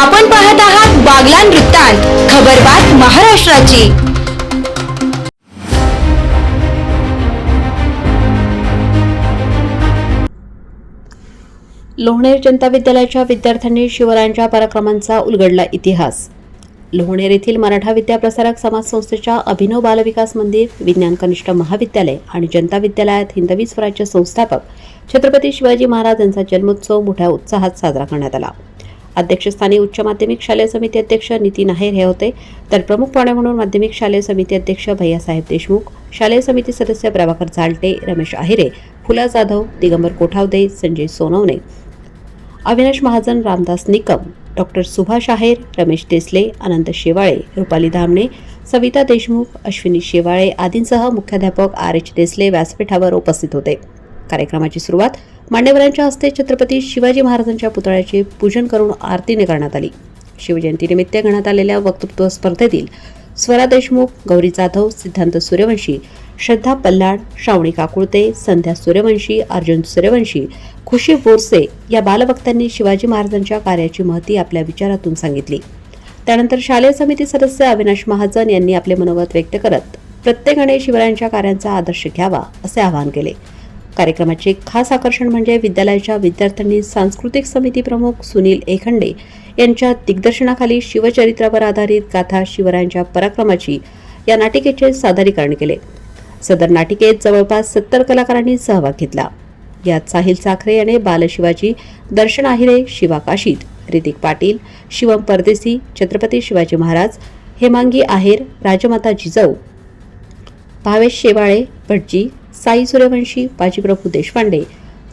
आपण पाहत आहात बागलान वृत्तांत खबरबात महाराष्ट्राची. लोहणेर जनता विद्यालयाच्या विद्यार्थ्यांनी शिवरायांच्या पराक्रमांचा उलगडला इतिहास. लोहणेर येथील मराठा विद्याप्रसारक समाज संस्थेच्या अभिनव बालविकास मंदिर विज्ञान कनिष्ठ महाविद्यालय आणि जनता विद्यालयात हिंदवी स्वराज्य संस्थापक छत्रपती शिवाजी महाराज यांचा जन्मोत्सव मोठ्या उत्साहात साजरा करण्यात आला. अध्यक्षस्थानी उच्च माध्यमिक शालेय समिती अध्यक्ष नितीन आहेर हे होते. तर प्रमुख पाहुणे म्हणून माध्यमिक शालेय समिती अध्यक्ष भैयासाहेब देशमुख शालेय समिती सदस्य प्रभाकर झालटे रमेश आहिरे फुला जाधव दिगंबर कोठावदे संजय सोनवणे. अविनाश महाजन रामदास निकम डॉक्टर सुभाष आहेर रमेश देसले अनंत शेवाळे रुपाली धामणे सविता देशमुख अश्विनी शेवाळे आदींसह मुख्याध्यापक आर एच देसले व्यासपीठावर उपस्थित होते. कार्यक्रमाची सुरुवात मान्यवरांच्या हस्ते छत्रपती शिवाजी महाराजांच्या पुतळ्याचे पूजन करून आरतीने करण्यात आली. शिवजयंतीनिमित्त घेण्यात आलेल्या वक्तृत्व स्पर्धेतील स्वरा देशमुख गौरी जाधव सिद्धांत सूर्यवंशी श्रद्धा पल्लाड श्रावणी काकुळते संध्या सूर्यवंशी अर्जुन सूर्यवंशी खुशी बोरसे या बालवक्त्यांनी शिवाजी महाराजांच्या कार्याची महती आपल्या विचारातून सांगितली. त्यानंतर शालेय समिती सदस्य अविनाश महाजन यांनी आपले मनोगत व्यक्त करत प्रत्येकाने शिवरायांच्या कार्यांचा आदर्श घ्यावा असे आवाहन केले. कार्यक्रमाचे खास आकर्षण म्हणजे विद्यालयाच्या विद्यार्थ्यांनी सांस्कृतिक समिती प्रमुख सुनील एखंडे यांच्या दिग्दर्शनाखाली शिवचरित्रावर आधारित गाथा शिवरायांच्या पराक्रमाची या नाटिकेचे सादरीकरण केले. सदर नाटिकेत जवळपास सत्तर कलाकारांनी सहभाग घेतला. यात साहिल साखरे याने बालशिवाजी दर्शन आहिरे शिवा काशीद ऋतिक पाटील शिवम परदेसी छत्रपती शिवाजी महाराज हेमांगी आहेर राजमाता जिजाऊ भावेश शेवाळे भटजी साई सूर्यवंशी बाजीप्रभू देशपांडे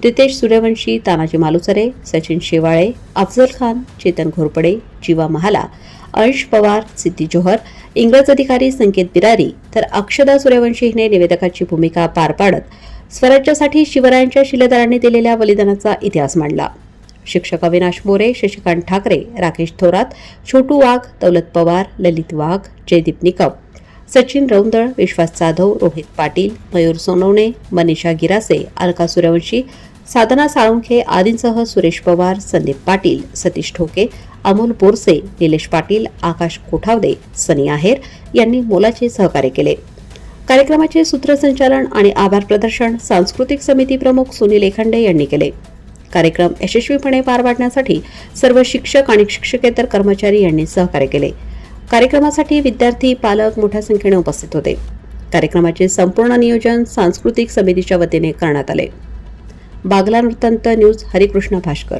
रितेश सूर्यवंशी तानाजी मालुसरे सचिन शेवाळे अफजल खान चेतन घोरपडे जीवा महाला अंश पवार सिद्धी जोहर इंग्रज अधिकारी संकेत बिरारी तर अक्षदा सूर्यवंशी हिने निवेदकाची भूमिका पार पाडत स्वराज्यासाठी शिवरायांच्या शिलेदारांनी दिलेल्या बलिदानाचा इतिहास मांडला. शिक्षक अविनाश मोरे शशिकांत ठाकरे राकेश थोरात छोटू वाघ दौलत पवार ललित वाघ जयदीप निकम सचिन रौंदळ विश्वास जाधव रोहित पाटील मयूर सोनवणे मनीषा गिरासे अलका सूर्यवंशी साधना साळुंखे आदींसह सुरेश पवार संदीप पाटील सतीश ठोके अमोल बोरसे निलेश पाटील आकाश कोठावदे सनी आहेर यांनी मोलाचे सहकार्य केले. कार्यक्रमाचे सूत्रसंचालन आणि आभार प्रदर्शन सांस्कृतिक समिती प्रमुख सुनील एखंडे यांनी केले. कार्यक्रम यशस्वीपणे पार पाडण्यासाठी सर्व शिक्षक आणि शिक्षकेतर कर्मचारी यांनी सहकार्य केले. कार्यक्रमासाठी विद्यार्थी पालक मोठ्या संख्येने उपस्थित होते. कार्यक्रमाचे संपूर्ण नियोजन सांस्कृतिक समितीच्या वतीने करण्यात आले. बागला वृत्तांत न्यूज हरिकृष्ण भास्कर